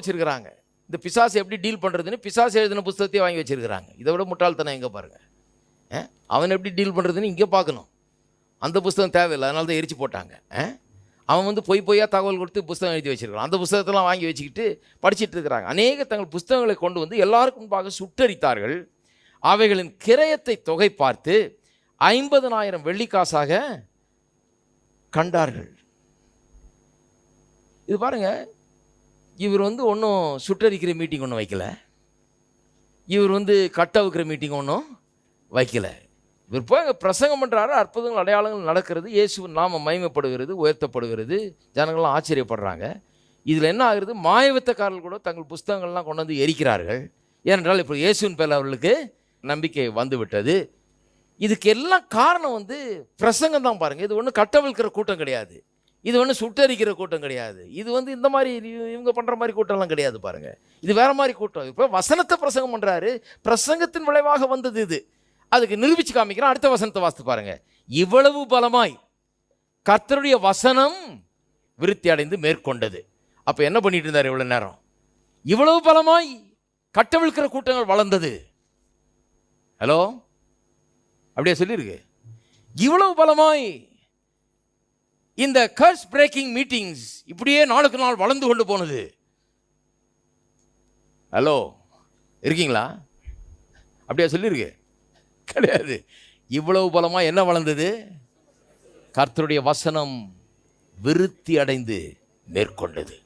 வச்சிருக்கிறாங்க. இந்த பிசாசு எப்படி டீல் பண்ணுறதுன்னு பிசாசு எழுதின புஸ்தகத்தையே வாங்கி வச்சுருக்கிறாங்க. இதை விட முட்டாள்தனம் எங்கே பாருங்க. அவன் எப்படி டீல் பண்ணுறதுன்னு இங்கே பார்க்கணும். அந்த புஸ்தகம் தேவையில்லை அதனால தான் எரிச்சு போட்டாங்க. அவன் வந்து பொய் பொய்யா தகவல் கொடுத்து புஸ்தகம் எழுதி வச்சுருக்கான் அந்த புஸ்தகத்தெல்லாம் வாங்கி வச்சுக்கிட்டு படிச்சுட்டு இருக்கிறாங்க. அநேக தங்கள் புஸ்தகங்களை கொண்டு வந்து எல்லாருக்கும் முன்பாக சுட்டரித்தார்கள். அவைகளின் கிரயத்தை தொகை பார்த்து ஐம்பதனாயிரம் வெள்ளிக்காசாக கண்டார்கள். இது பாருங்க இவர் வந்து ஒன்றும் சுட்டரிக்கிற மீட்டிங் ஒன்றும் வைக்கல. இவர் வந்து கட்டவுக்கிற மீட்டிங் ஒன்றும் வைக்கல. இவர் போய் அங்கே பிரசங்கம் பண்ணுறாரு அற்புதங்கள் அடையாளங்கள் நடக்கிறது இயேசு நாம மயமப்படுகிறது உயர்த்தப்படுகிறது ஜனங்கள்லாம் ஆச்சரியப்படுறாங்க. இதில் என்ன ஆகுறது? மாயவித்தக்காரர்கள் கூட தங்கள் புஸ்தகங்கள்லாம் கொண்டு வந்து எரிக்கிறார்கள். ஏனென்றால் இப்போ இயேசுவின் பேரில் அவர்களுக்கு நம்பிக்கை வந்துவிட்டது. இதுக்கு எல்லாம் காரணம் வந்து பிரசங்கம் தான் பாருங்கள் இது ஒன்றும் கட்டவிழ்க்கிற கூட்டம் கிடையாது. இது ஒன்றும் சுட்டரிக்கிற கூட்டம் கிடையாது. இது வந்து இந்த மாதிரி இவங்க பண்ணுற மாதிரி கூட்டம்லாம் கிடையாது பாருங்கள் இது வேறு மாதிரி கூட்டம். இப்போ வசனத்தை பிரசங்கம் பண்ணுறாரு பிரசங்கத்தின் விளைவாக வந்தது இது. அதுக்கு நிரூபிச்சு காமிக்கிறேன். அடுத்த வசனத்தை வாசித்து பாருங்கள் இவ்வளவு பலமாய் கர்த்தருடைய வசனம் விருத்தி அடைந்து மேற்கொண்டது. அப்போ என்ன பண்ணிட்டு இருந்தார் இவ்வளோ நேரம்? இவ்வளவு பலமாய் கட்டவிழ்க்கிற கூட்டங்கள் வளர்ந்தது. ஹலோ? அப்படியே சொல்லியிருக்கு இவ்வளவு பலமாய் இந்த கர்ஸ் பிரேக்கிங் மீட்டிங்ஸ் இப்படியே நாளுக்கு நாள் வளர்ந்து கொண்டு போனது. ஹலோ இருக்கீங்களா? அப்படியா சொல்லியிருக்கு? கிடையாது. இவ்வளவு பலமாக என்ன வளர்ந்தது? கர்த்தருடைய வசனம் விருத்தி அடைந்து மேற்கொண்டது.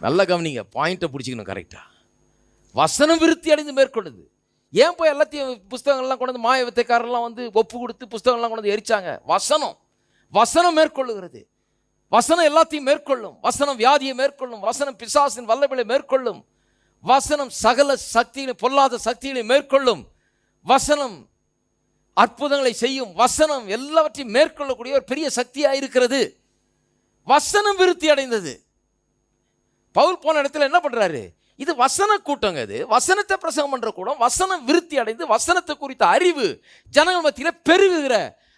நல்ல நல்லா கவனிங்க. பாயிண்ட்டை பிடிச்சிக்கணும் கரெக்டாக வசனம் விருத்தி அடைந்து மேற்கொண்டது. ஏன் போய் எல்லாத்தையும் புஸ்தகங்கள்லாம் கொண்டு வந்து மாய வித்தைக்காரெல்லாம் வந்து ஒப்பு கொடுத்து புஸ்தகங்கள்லாம் கொண்டு வந்து எரிச்சாங்க? வசனம். வசனம் மேற்கொள்ளுகிறது. வசனம் எல்லாத்தையும் மேற்கொள்ளும். வசனம் வியாதியை மேற்கொள்ளும். வசனம் பிசாசின் வல்லபிலை மேற்கொள்ளும். வசனம் சகல சக்திகளை பொல்லாத சக்திகளை மேற்கொள்ளும். வசனம் அற்புதங்களை செய்யும். வசனம் எல்லாவற்றையும் மேற்கொள்ளக்கூடிய ஒரு பெரிய சக்தியாக இருக்கிறது. வசனம் விருத்தி அடைந்தது. பவுல் போன இடத்துல என்ன பண்ணுறாரு இது வசன கூட்டங்க இது. வசனத்தை பிரசங்கம் பண்ணுற கூடம் வசனம் விருத்தி அடைந்து வசனத்தை குறித்த அறிவு ஜனங்கள் மத்தியில் பெருகுகிற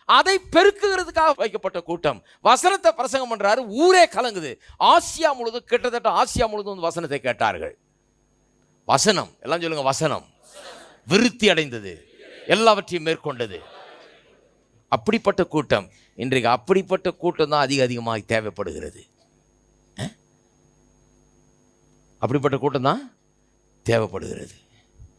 அதை பெருக்குகிறதுக்காக வைக்கப்பட்ட கூட்டம். வசனத்தை பிரசங்கம் பண்ணுறாரு ஊரே கலங்குது. ஆசியா முழுதும் கிட்டத்தட்ட ஆசியா முழுதும் வந்து வசனத்தை கேட்டார்கள். வசனம் எல்லாம் சொல்லுங்க வசனம். விருத்தி அடைந்தது. எல்லாவற்றையும் மேற்கொண்டது. அப்படிப்பட்ட கூட்டம் இன்றைக்கு அப்படிப்பட்ட கூட்டம் தான் அதிக அதிகமாக தேவைப்படுகிறது. அப்படிப்பட்ட கூட்டம் தான் தேவைப்படுகிறது.